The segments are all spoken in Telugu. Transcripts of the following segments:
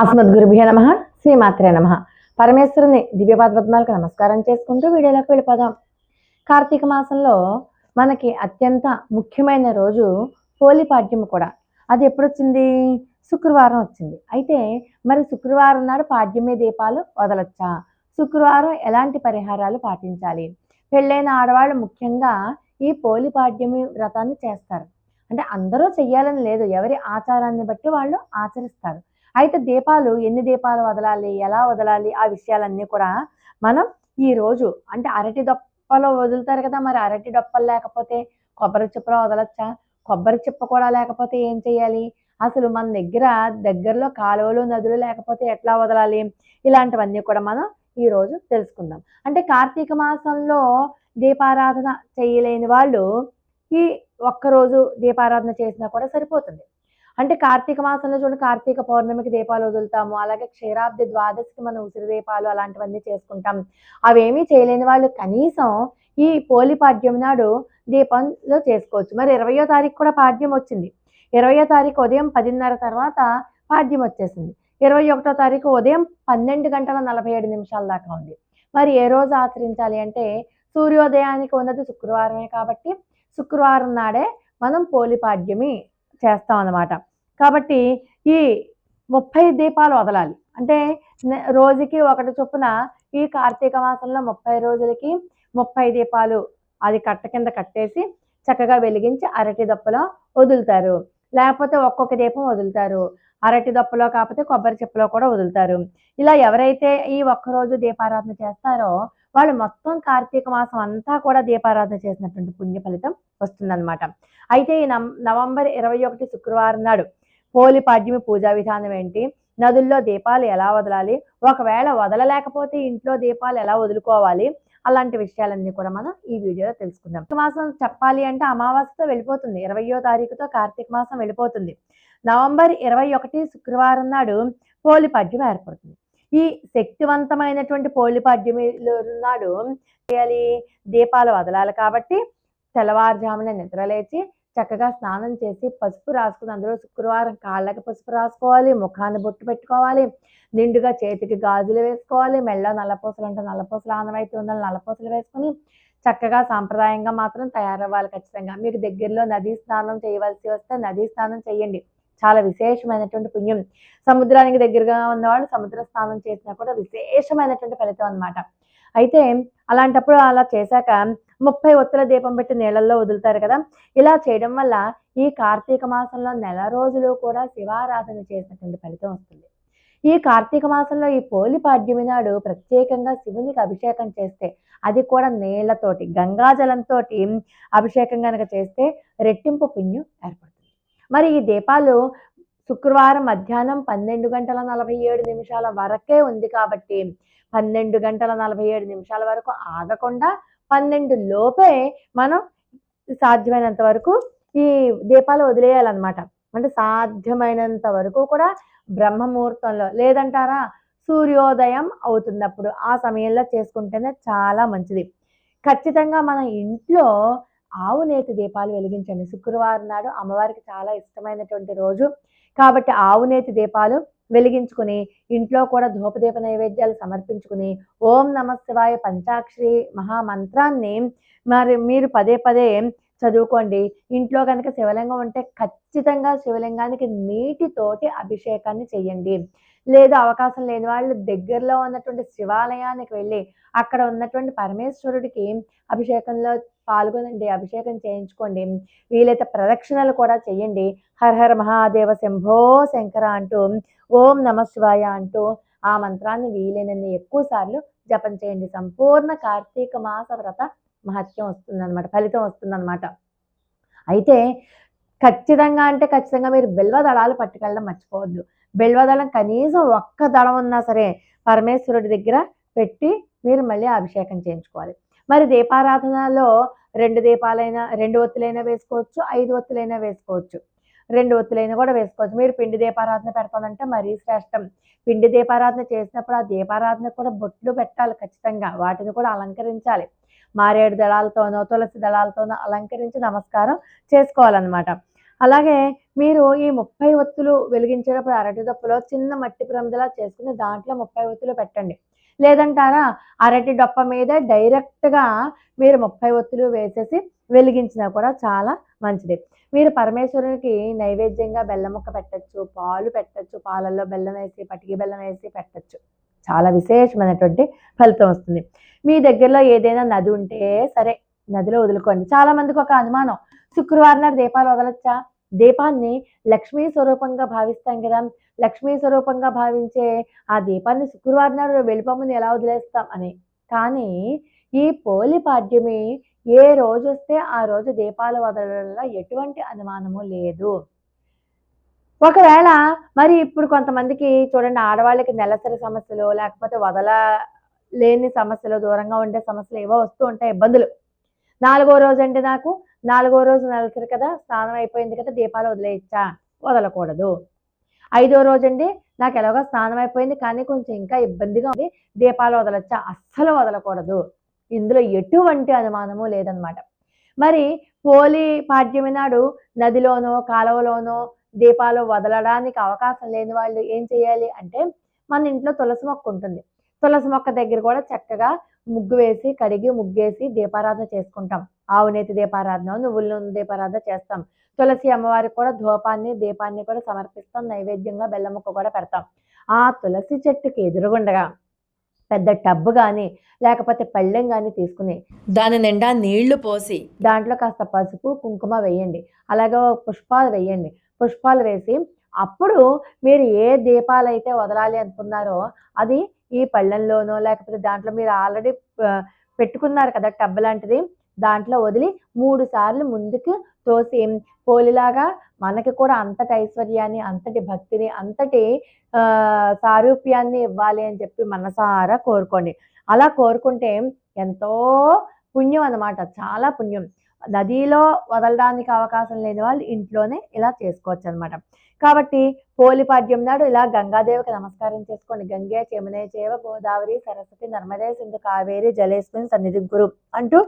అస్మద్గురుభ్య నమ శ్రీమాత్రే నమ. పరమేశ్వరుని దివ్యపాదపద్మాలకు నమస్కారం చేసుకుంటూ వీడియోలోకి వెళ్ళిపోదాం. కార్తీక మాసంలో మనకి అత్యంత ముఖ్యమైన రోజు హోలీపాడ్యం కూడా. అది ఎప్పుడు వచ్చింది? శుక్రవారం వచ్చింది. అయితే మరి శుక్రవారం నాడు పాడ్యమే దీపాలు వదలొచ్చా? శుక్రవారం ఎలాంటి పరిహారాలు పాటించాలి? పెళ్ళైన ఆడవాళ్ళు ముఖ్యంగా ఈ పోలిపాడ్యమి వ్రతాన్ని చేస్తారు. అంటే అందరూ చెయ్యాలని లేదు. ఎవరి ఆచారాన్ని బట్టి వాళ్ళు ఆచరిస్తారు. అయితే దీపాలు ఎన్ని దీపాలు వదలాలి ఎలా వదలాలి ఆ విషయాలన్నీ కూడా మనం ఈ రోజు అంటే అరటి దొప్పలో వదులుతారు కదా మరి అరటి దొప్పలు లేకపోతే కొబ్బరి చిప్పలో వదలచ్చా? కొబ్బరి చిప్ప కూడా లేకపోతే ఏం చేయాలి? అసలు మన దగ్గర దగ్గరలో కాలువలు నదులు లేకపోతే ఎట్లా వదలాలి? ఇలాంటివన్నీ కూడా మనం ఈ రోజు తెలుసుకుందాం. అంటే కార్తీక మాసంలో దీపారాధన చేయలేని వాళ్ళు ఈ ఒక్కరోజు దీపారాధన చేసినా కూడా సరిపోతుంది. అంటే కార్తీక మాసంలో చూడండి కార్తీక పౌర్ణమికి దీపాలు వదులుతాము. అలాగే క్షీరాబ్ది ద్వాదశికి మనం ఉసిరి దీపాలు అలాంటివన్నీ చేసుకుంటాం. అవేమీ చేయలేని వాళ్ళు కనీసం ఈ పోలి పాడ్యం నాడు దీపంలో చేసుకోవచ్చు. మరి ఇరవయో తారీఖు కూడా పాడ్యం వచ్చింది. ఇరవయో తారీఖు ఉదయం పదిన్నర తర్వాత పాడ్యం వచ్చేసింది. ఇరవై ఒకటో తారీఖు ఉదయం పన్నెండు గంటల నలభై ఏడు నిమిషాల దాకా ఉంది. మరి ఏ రోజు ఆచరించాలి అంటే సూర్యోదయానికి ఉన్నది శుక్రవారమే కాబట్టి శుక్రవారం నాడే మనం పోలిపాడ్యమి చేస్తాం అన్నమాట. కాబట్టి ఈ ముప్పై దీపాలు వదలాలి. అంటే రోజుకి ఒకటి చొప్పున ఈ కార్తీక మాసంలో ముప్పై రోజులకి ముప్పై దీపాలు అది కట్ట కింద కట్టేసి చక్కగా వెలిగించి అరటి దప్పలో వదులుతారు. లేకపోతే ఒక్కొక్క దీపం వదులుతారు. అరటి దప్పలో కాకపోతే కొబ్బరి చెప్పులో కూడా వదులుతారు. ఇలా ఎవరైతే ఈ ఒక్కరోజు దీపారాధన చేస్తారో వాళ్ళు మొత్తం కార్తీక మాసం అంతా కూడా దీపారాధన చేసినటువంటి పుణ్య ఫలితం వస్తుందన్నమాట. అయితే ఈ నవంబర్ ఇరవై ఒకటి శుక్రవారం నాడు పోలి పాడ్యమి పూజా విధానం ఏంటి? నదుల్లో దీపాలు ఎలా వదలాలి? ఒకవేళ వదలలేకపోతే ఇంట్లో దీపాలు ఎలా వదులుకోవాలి? అలాంటి విషయాలన్నీ కూడా మనం ఈ వీడియోలో తెలుసుకుందాం. మాసం చెప్పాలి అంటే అమావాస్యతో వెళ్ళిపోతుంది. ఇరవయో తారీఖుతో కార్తీక మాసం వెళ్ళిపోతుంది. నవంబర్ ఇరవై ఒకటి శుక్రవారం నాడు పోలి పాడ్యం ఏర్పడుతుంది. ఈ శక్తివంతమైనటువంటి పోలిపాడ్యం నాడు చేయాలి? దీపాలు వదలాలి కాబట్టి తెల్లవారుజామున నిద్రలేచి చక్కగా స్నానం చేసి పసుపు రాసుకుని అందులో శుక్రవారం కాళ్ళకి పసుపు రాసుకోవాలి ముఖాన్ని బొట్టు పెట్టుకోవాలి నిండుగా చేతికి గాజులు వేసుకోవాలి మెళ్ళ నల్లపూసలు అంటే నల్లపూసలు ఆనవాయితీ ఉందని నల్లపూసలు వేసుకుని చక్కగా సాంప్రదాయంగా మాత్రం తయారవ్వాలి ఖచ్చితంగా. మీకు దగ్గరలో నదీ స్నానం చేయవలసి వస్తే నదీ స్నానం చేయండి. చాలా విశేషమైనటువంటి పుణ్యం. సముద్రానికి దగ్గరగా ఉన్నవాళ్ళు సముద్ర స్నానం చేసినా కూడా విశేషమైనటువంటి ఫలితం అన్నమాట. అయితే అలాంటప్పుడు అలా చేశాక ముప్పై ఒత్తుల దీపం పెట్టి నీళ్ళల్లో వదులుతారు కదా. ఇలా చేయడం వల్ల ఈ కార్తీక మాసంలో నెల రోజులు కూడా శివారాధన చేసినటువంటి ఫలితం వస్తుంది. ఈ కార్తీక మాసంలో ఈ పోలి పాడ్యమి నాడు ప్రత్యేకంగా శివునికి అభిషేకం చేస్తే అది కూడా నీళ్ళతోటి గంగాజలంతో అభిషేకం కనుక చేస్తే రెట్టింపు పుణ్యం ఏర్పడుతుంది. మరి ఈ దీపాలు శుక్రవారం మధ్యాహ్నం పన్నెండు గంటల నలభై ఏడు నిమిషాల వరకే ఉంది కాబట్టి పన్నెండు గంటల నలభై ఏడు నిమిషాల వరకు ఆగకుండా పన్నెండు లోపే మనం సాధ్యమైనంత వరకు ఈ దీపాలు వదిలేయాలన్నమాట. అంటే సాధ్యమైనంత వరకు కూడా బ్రహ్మముహూర్తంలో లేదంటారా? సూర్యోదయం అవుతున్నప్పుడు ఆ సమయంలో చేసుకుంటేనే చాలా మంచిది. ఖచ్చితంగా మన ఇంట్లో ఆవు నేతి దీపాలు వెలిగించండి. శుక్రవారం నాడు అమ్మవారికి చాలా ఇష్టమైనటువంటి రోజు. కాబట్టి ఆవు నేతి దీపాలు వెలిగించుకుని ఇంట్లో కూడా ధూపదీప నైవేద్యాలు సమర్పించుకుని ఓం నమ శివాయ పంచాక్షరి మహామంత్రాన్ని మరి మీరు పదే పదే చదువుకోండి. ఇంట్లో కనుక శివలింగం ఉంటే ఖచ్చితంగా శివలింగానికి నీటితోటి అభిషేకాన్ని చేయండి. లేదు అవకాశం లేని వాళ్ళు దగ్గరలో ఉన్నటువంటి శివాలయానికి వెళ్ళి అక్కడ ఉన్నటువంటి పరమేశ్వరుడికి అభిషేకంలో పాల్గొనండి అభిషేకం చేయించుకోండి వీలైతే ప్రదక్షిణలు కూడా చేయండి. హర హర మహాదేవ శంభో శంకర అంటూ ఓం నమ శివాయ అంటూ ఆ మంత్రాన్ని వీలైనన్ని ఎక్కువ సార్లు జపం చేయండి. సంపూర్ణ కార్తీక మాస వ్రత మహత్యం వస్తుందన్నమాట ఫలితం వస్తుందన్నమాట. అయితే ఖచ్చితంగా అంటే ఖచ్చితంగా మీరు బిల్వ దళాలు పట్టుకెళ్ళడం మర్చిపోవద్దు. బిల్వ దళం కనీసం ఒక్క దళం ఉన్నా సరే పరమేశ్వరుడి దగ్గర పెట్టి మీరు మళ్ళీ అభిషేకం చేయించుకోవాలి. మరి దీపారాధనలో రెండు దీపాలైనా రెండు ఒత్తులైనా వేసుకోవచ్చు ఐదు ఒత్తులైనా వేసుకోవచ్చు. రెండు ఒత్తులైనా కూడా వేసుకోవచ్చు. మీరు పిండి దీపారాధన పెడతానంటే మరీ శ్రేష్టం. పిండి దీపారాధన చేసినప్పుడు ఆ దీపారాధన కూడా బొట్లు పెట్టాలి ఖచ్చితంగా. వాటిని కూడా అలంకరించాలి. మారేడు దళాలతోనో తులసి దళాలతోనో అలంకరించి నమస్కారం చేసుకోవాలన్నమాట. అలాగే మీరు ఈ ముప్పై ఒత్తులు వెలిగించేటప్పుడు అరటి దొప్పలో చిన్న మట్టి ప్రమిదలా చేసుకుని దాంట్లో ముప్పై ఒత్తులు పెట్టండి. లేదంటారా? అరటి డొప్ప మీద డైరెక్ట్గా మీరు ముప్పై ఒత్తులు వేసేసి వెలిగించినా కూడా చాలా మంచిది. మీరు పరమేశ్వరునికి నైవేద్యంగా బెల్లం ముక్క పెట్టచ్చు పాలు పెట్టచ్చు పాలల్లో బెల్లం వేసి పటికి బెల్లం వేసి పెట్టచ్చు. చాలా విశేషమైనటువంటి ఫలితం వస్తుంది. మీ దగ్గరలో ఏదైనా నది ఉంటే సరే నదిలో వదులుకోండి. చాలా మందికి ఒక అనుమానం. శుక్రవారం నాడు దీపాలు వదలొచ్చా? దీపాన్ని లక్ష్మీ స్వరూపంగా భావిస్తాం కదా. లక్ష్మీ స్వరూపంగా భావించే ఆ దీపాన్ని శుక్రవారం నాడు వెళ్ళిపోమని ఎలా వదిలేస్తాం అని. కానీ ఈ పోలి పాడ్యమి ఏ రోజు వస్తే ఆ రోజు దీపాలు వదలడంలో ఎటువంటి అనుమానము లేదు. ఒకవేళ మరి ఇప్పుడు కొంతమందికి చూడండి ఆడవాళ్ళకి నెలసరి సమస్యలు లేకపోతే వదల లేని సమస్యలు దూరంగా ఉండే సమస్యలు ఏవో వస్తూ ఉంటాయి ఇబ్బందులు. నాలుగో రోజు అంటే నాకు నాలుగో రోజు నెలసరి కదా స్నానం అయిపోయింది కదా దీపాలు వదిలేయచ్చా? వదలకూడదు. ఐదో రోజు అండి నాకు ఎలాగో స్నానం అయిపోయింది కానీ కొంచెం ఇంకా ఇబ్బందిగా ఉంది దీపాలు వదలచ్చా? అస్సలు వదలకూడదు. ఇందులో ఎటువంటి అనుమానము లేదనమాట. మరి పోలి పాడ్యమి నాడు నదిలోనో కాలువలోనో దీపాలు వదలడానికి అవకాశం లేని వాళ్ళు ఏం చేయాలి అంటే మన ఇంట్లో తులసి మొక్క ఉంటుంది. తులసి మొక్క దగ్గర కూడా చక్కగా ముగ్గు వేసి కడిగి ముగ్గేసి దీపారాధన చేసుకుంటాం. ఆవునేతి దీపారాధన నువ్వుల నూనె దీపారాధన చేస్తాం. తులసి అమ్మవారికి కూడా ధూపాన్ని దీపాన్ని కూడా సమర్పిస్తాం. నైవేద్యంగా బెల్లం ముక్క కూడా పెడతాం. ఆ తులసి చెట్టుకి ఎదురుగుండగా పెద్ద టబ్బు కానీ లేకపోతే పళ్ళెం కానీ తీసుకుని దాని నిండా నీళ్ళు పోసి దాంట్లో కాస్త పసుపు కుంకుమ వేయండి. అలాగే పుష్పాలు వేయండి. పుష్పాలు వేసి అప్పుడు మీరు ఏ దీపాలు అయితే వదలాలి అనుకున్నారో అది ఈ పళ్ళెంలోనో లేకపోతే దాంట్లో మీరు ఆల్రెడీ పెట్టుకున్నారు కదా టబ్ లాంటిది దాంట్లో వదిలి మూడు సార్లు ముందుకు తోసి పోలిలాగా మనకి కూడా అంతటి ఐశ్వర్యాన్ని అంతటి భక్తిని అంతటి ఆ, సారూప్యాన్ని ఇవ్వాలి అని చెప్పి మనసారా కోరుకోండి. అలా కోరుకుంటే ఎంతో పుణ్యం అన్నమాట చాలా పుణ్యం. నదిలో వదలడానికి అవకాశం లేని వాళ్ళు ఇంట్లోనే ఇలా చేసుకోవచ్చు అనమాట కాబట్టి పోలిపాడ్యం నాడు ఇలా గంగాదేవికి నమస్కారం చేసుకోండి. గంగే చమునే చేవ గోదావరి సరస్వతి నర్మదే సింధు కావేరి జలేశ్వరి సన్నిధి గురు అంటూ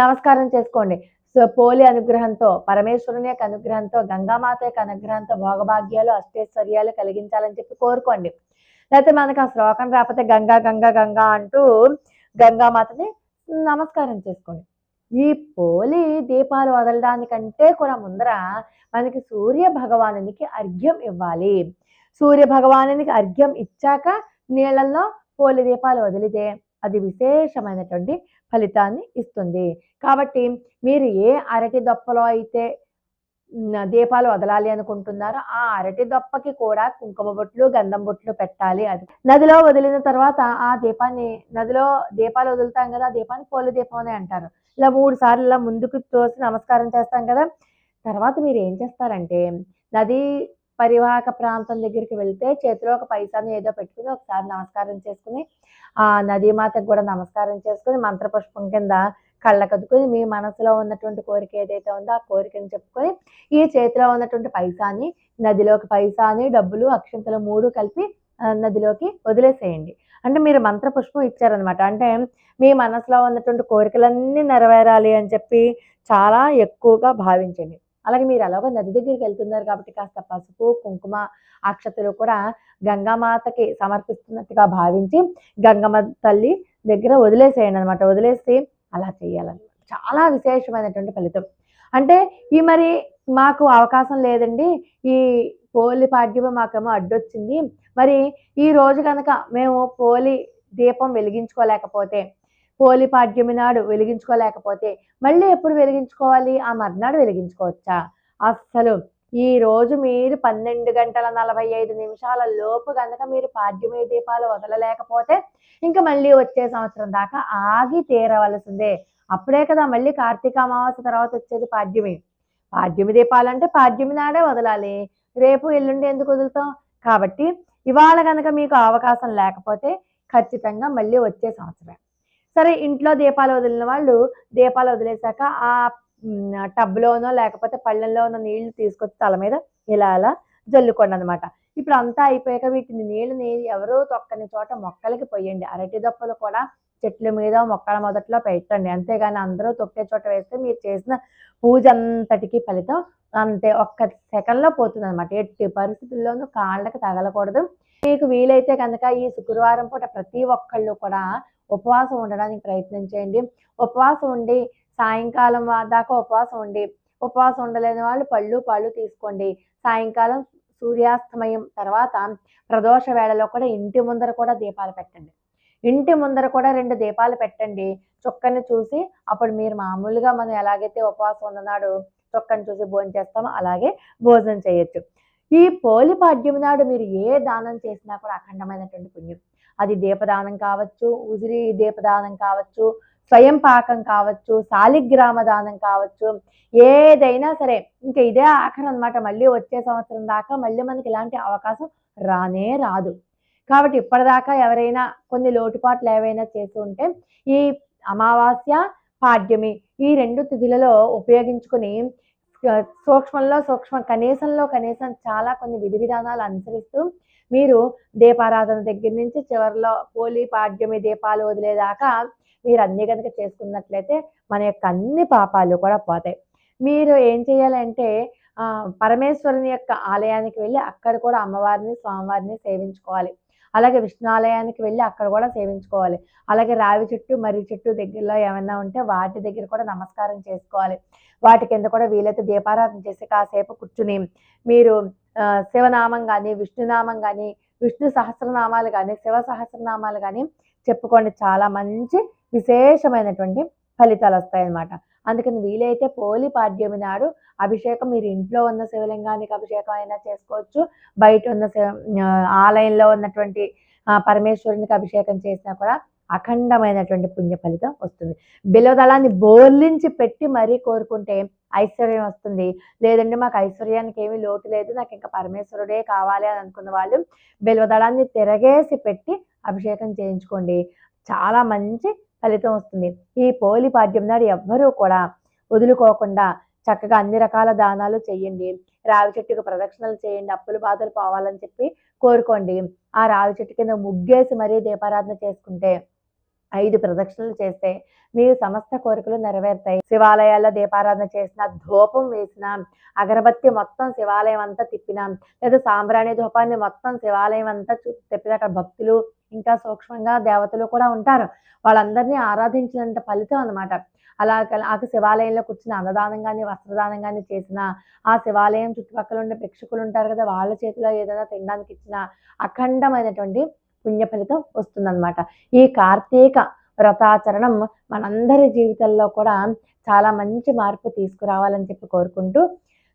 నమస్కారం చేసుకోండి. సో పోలి అనుగ్రహంతో పరమేశ్వరుని యొక్క అనుగ్రహంతో గంగామాత యొక్క అనుగ్రహంతో భోగభాగ్యాలు అష్టైశ్వర్యాలు కలిగించాలని చెప్పి కోరుకోండి. లేకపోతే మనకు ఆ శ్లోకం రాకపోతే గంగా గంగా గంగా అంటూ గంగామాతని నమస్కారం చేసుకోండి. ఈ పోలి దీపాలు వదలడానికంటే కూడా ముందర మనకి సూర్య భగవానునికి అర్ఘ్యం ఇవ్వాలి. సూర్య భగవానునికి అర్ఘ్యం ఇచ్చాక నీళ్ళల్లో పోలి దీపాలు వదిలితే అది విశేషమైనటువంటి ఫలితాన్ని ఇస్తుంది. కాబట్టి మీరు ఏ అరటి దొప్పలో అయితే దీపాలు వదలాలి అనుకుంటున్నారో ఆ అరటి దొప్పకి కూడా కుంకుమ బొట్లు గంధం బొట్లు పెట్టాలి అది. నదిలో వదిలిన తర్వాత ఆ దీపాన్ని నదిలో దీపాలు వదులుతాం కదా దీపాన్ని పోలి దీపం అని అంటారు. ఇలా మూడు సార్లు ఇలా ముందుకు తోసి నమస్కారం చేస్తాం కదా. తర్వాత మీరు ఏం చేస్తారంటే నది పరివాహక ప్రాంతం దగ్గరికి వెళ్తే చేతిలో ఒక పైసాను ఏదో పెట్టుకుని ఒకసారి నమస్కారం చేసుకుని ఆ నదీమాతకు కూడా నమస్కారం చేసుకుని మంత్రపుష్పం కింద కళ్ళకద్దుకుని మీ మనసులో ఉన్నటువంటి కోరిక ఏదైతే ఉందో ఆ కోరికని చెప్పుకొని ఈ చేతిలో ఉన్నటువంటి పైసాని నదిలోకి పైసాని డబ్బులు అక్షంతలు మూడు కలిపి నదిలోకి వదిలేసేయండి. అంటే మీరు మంత్రపుష్పం ఇచ్చారనమాట అంటే మీ మనసులో ఉన్నటువంటి కోరికలన్నీ నెరవేరాలి అని చెప్పి చాలా ఎక్కువగా భావించండి. అలాగే మీరు ఎలాగో నది దగ్గరికి వెళ్తున్నారు కాబట్టి కాస్త పసుపు కుంకుమ అక్షతలు కూడా గంగామాతకి సమర్పిస్తున్నట్టుగా భావించి గంగమ్మ తల్లి దగ్గర వదిలేసేయండి అనమాట వదిలేసి అలా చేయాలన్నమాట చాలా విశేషమైనటువంటి ఫలితం. అంటే ఈ మరి మాకు అవకాశం లేదండి. ఈ పోలి పాడ్యము మాకేమో అడ్డొచ్చింది. మరి ఈ రోజు కనుక మేము పోలి దీపం వెలిగించుకోలేకపోతే పోలి పాడ్యమి నాడు వెలిగించుకోలేకపోతే మళ్ళీ ఎప్పుడు వెలిగించుకోవాలి? ఆ మర్నాడు వెలిగించుకోవచ్చా? అస్సలు ఈ రోజు మీరు పన్నెండు గంటల నలభై ఐదు నిమిషాల లోపు కనుక మీరు పాడ్యమి దీపాలు వదలలేకపోతే ఇంకా మళ్ళీ వచ్చే సంవత్సరం దాకా ఆగి తీరవలసిందే. అప్పుడే కదా మళ్ళీ కార్తీక అమావాస్య తర్వాత వచ్చేది పాడ్యమి. పాడ్యమి దీపాలంటే పాడ్యమి నాడే వదలాలి. రేపు ఎల్లుండి ఎందుకు వదులుతాం? కాబట్టి ఇవాళ కనుక మీకు అవకాశం లేకపోతే ఖచ్చితంగా మళ్ళీ వచ్చే సంవత్సరం సరే ఇంట్లో దీపాలు వదిలిన వాళ్ళు దీపాలు వదిలేశాక ఆ టబ్లోనో లేకపోతే పళ్ళెంలోనో నీళ్ళు తీసుకొచ్చి తల మీద ఇలా అలా జల్లుకోండి అనమాట ఇప్పుడు అంతా అయిపోయాక వీటిని నీళ్ళని ఎవరో తొక్కని చోట మొక్కలకి పోయండి. అరటి దప్పలు కూడా చెట్ల మీద మొక్కల మొదట్లో పెట్టండి. అంతేగాని అందరూ తొక్కే చోట వేస్తే మీరు చేసిన పూజ అంతటికి ఫలితం అంతే ఒక్క సెకండ్లో పోతుంది అనమాట ఎట్టి పరిస్థితుల్లోనూ కాళ్ళకి తగలకూడదు. మీకు వీలైతే కనుక ఈ శుక్రవారం పూట ప్రతి ఒక్కళ్ళు కూడా ఉపవాసం ఉండడానికి ప్రయత్నం చేయండి. ఉపవాసం ఉండి సాయంకాలం దాకా ఉపవాసం ఉండి ఉపవాసం ఉండలేని వాళ్ళు పళ్ళు పళ్ళు తీసుకోండి. సాయంకాలం సూర్యాస్తమయం తర్వాత ప్రదోష వేళలో కూడా ఇంటి ముందర కూడా దీపాలు పెట్టండి. ఇంటి ముందర కూడా రెండు దీపాలు పెట్టండి. చుక్కని చూసి అప్పుడు మీరు మామూలుగా మనం ఎలాగైతే ఉపవాసం ఉన్ననాడు చుక్కని చూసి భోజనం చేస్తామో అలాగే భోజనం చేయొచ్చు. ఈ పోలి పాడ్యం నాడు మీరు ఏ దానం చేసినా కూడా అఖండమైనటువంటి పుణ్యం. అది దీపదానం కావచ్చు ఉసిరి దీపదానం కావచ్చు స్వయం పాకం కావచ్చు శాలిగ్రామ దానం కావచ్చు ఏదైనా సరే. ఇంకా ఇదే ఆఖరి అనమాట మళ్ళీ వచ్చే సంవత్సరం దాకా మళ్ళీ మనకి ఇలాంటి అవకాశం రానే రాదు. కాబట్టి ఇప్పటిదాకా ఎవరైనా కొన్ని లోటుపాట్లు ఏవైనా చేసి ఉంటే ఈ అమావాస్య పాడ్యమి ఈ రెండు తిథులలో ఉపయోగించుకుని సూక్ష్మంలో సూక్ష్మం కనీసంలో కనీసం చాలా కొన్ని విధి విధానాలు అనుసరిస్తూ మీరు దీపారాధన దగ్గర నుంచి చివరిలో పోలి పాడ్యమి దీపాలు వదిలేదాకా మీరు అన్ని కనుక చేసుకున్నట్లయితే మన యొక్క అన్ని పాపాలు కూడా పోతాయి. మీరు ఏం చేయాలంటే పరమేశ్వరుని యొక్క ఆలయానికి వెళ్ళి అక్కడ కూడా అమ్మవారిని స్వామివారిని సేవించుకోవాలి. అలాగే విష్ణు ఆలయానికి వెళ్ళి అక్కడ కూడా సేవించుకోవాలి. అలాగే రావి చెట్టు మర్రి చెట్టు దగ్గరలో ఏమైనా ఉంటే వాటి దగ్గర కూడా నమస్కారం చేసుకోవాలి. వాటి కింద కూడా వీలైతే దీపారాధన చేసి కాసేపు కూర్చుని మీరు శివనామం కానీ విష్ణునామం కానీ విష్ణు సహస్రనామాలు కానీ శివ సహస్రనామాలు కానీ చెప్పుకోండి. చాలా మంచి విశేషమైనటువంటి ఫలితాలు వస్తాయి అన్నమాట అందుకని వీలైతే పోలి పాడ్యమి నాడు అభిషేకం మీరు ఇంట్లో ఉన్న శివలింగానికి అభిషేకం అయినా చేసుకోవచ్చు. బయట ఉన్న శివ- ఆలయంలో ఉన్నటువంటి పరమేశ్వరునికి అభిషేకం చేసినా కూడా అఖండమైనటువంటి పుణ్య ఫలితం వస్తుంది. బిలవదళాన్ని బోర్లించి పెట్టి మరీ కోరుకుంటే ఐశ్వర్యం వస్తుంది. లేదంటే మాకు ఐశ్వర్యానికి ఏమీ లోటు లేదు. నాకు ఇంకా పరమేశ్వరుడే కావాలి అని అనుకున్న వాళ్ళు బిలవదళాన్ని తిరగేసి పెట్టి అభిషేకం చేయించుకోండి. చాలా మంచి ఫలితం వస్తుంది. ఈ పోలి పాడ్యం నాడు ఎవ్వరూ కూడా వదులుకోకుండా చక్కగా అన్ని రకాల దానాలు చేయండి. రావి చెట్టుకు ప్రదక్షిణలు చేయండి. అప్పులు బాధలు పోవాలని చెప్పి కోరుకోండి. ఆ రావి చెట్టు కింద ముగ్గేసి మరీ దీపారాధన చేసుకుంటే ఐదు ప్రదక్షిణలు చేస్తే మీ సమస్త కోరికలు నెరవేరుతాయి. శివాలయాల్లో దీపారాధన చేసిన ధూపం వేసిన అగరబత్తి మొత్తం శివాలయం అంతా తిప్పినా లేదా సాంబ్రాణి ధూపాన్ని మొత్తం శివాలయం అంతా చూ తిప్పిన అక్కడ భక్తులు ఇంకా సూక్ష్మంగా దేవతలు కూడా ఉంటారు. వాళ్ళందరినీ ఆరాధించినంత ఫలితం అనమాట అలా ఆ శివాలయంలో కూర్చుని అన్నదానం కానీ వస్త్రదానం కానీ చేసిన ఆ శివాలయం చుట్టుపక్కల ఉండే భిక్షకులు ఉంటారు కదా వాళ్ళ చేతిలో ఏదైనా తినడానికి ఇచ్చిన అఖండమైనటువంటి పుణ్య ఫలితం వస్తుందన్నమాట. ఈ కార్తీక వ్రతాచరణం మనందరి జీవితంలో కూడా చాలా మంచి మార్పు తీసుకురావాలని చెప్పి కోరుకుంటూ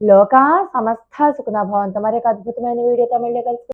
లోకా సమస్త సుఖనభావంతో మరి ఒక అద్భుతమైన వీడియోతో మళ్ళీ కలుసుకుంటాం